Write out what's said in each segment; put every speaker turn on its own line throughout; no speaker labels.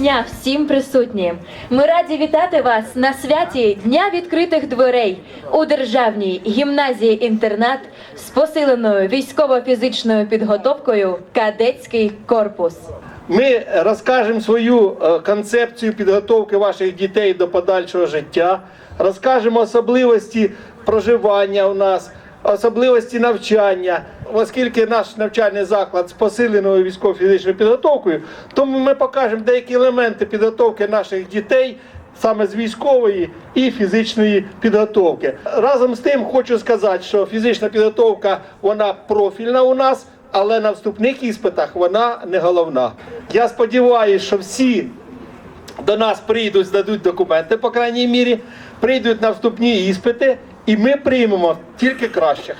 дня всім присутнім. Ми раді вітати вас на святі Дня відкритих дверей у державній гімназії інтернат з посиленою військово-фізичною підготовкою Кадетський корпус.
Ми розкажемо свою е, концепцію підготовки ваших дітей до подальшого життя, розкажемо особливості проживання у нас, особливості навчання. Оскільки наш навчальний заклад з посиленою військово-фізичною підготовкою, тому ми покажемо деякі елементи підготовки наших дітей. Саме з військової і фізичної підготовки. Разом з тим хочу сказати, що фізична підготовка вона профільна у нас, але на вступних іспитах вона не головна. Я сподіваюся, що всі до нас прийдуть, здадуть документи, по крайній мірі, прийдуть на вступні іспити, і ми приймемо тільки кращих.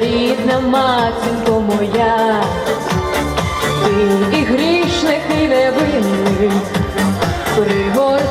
Рідна матінко моя, ти і грішних, і невинний, грудей.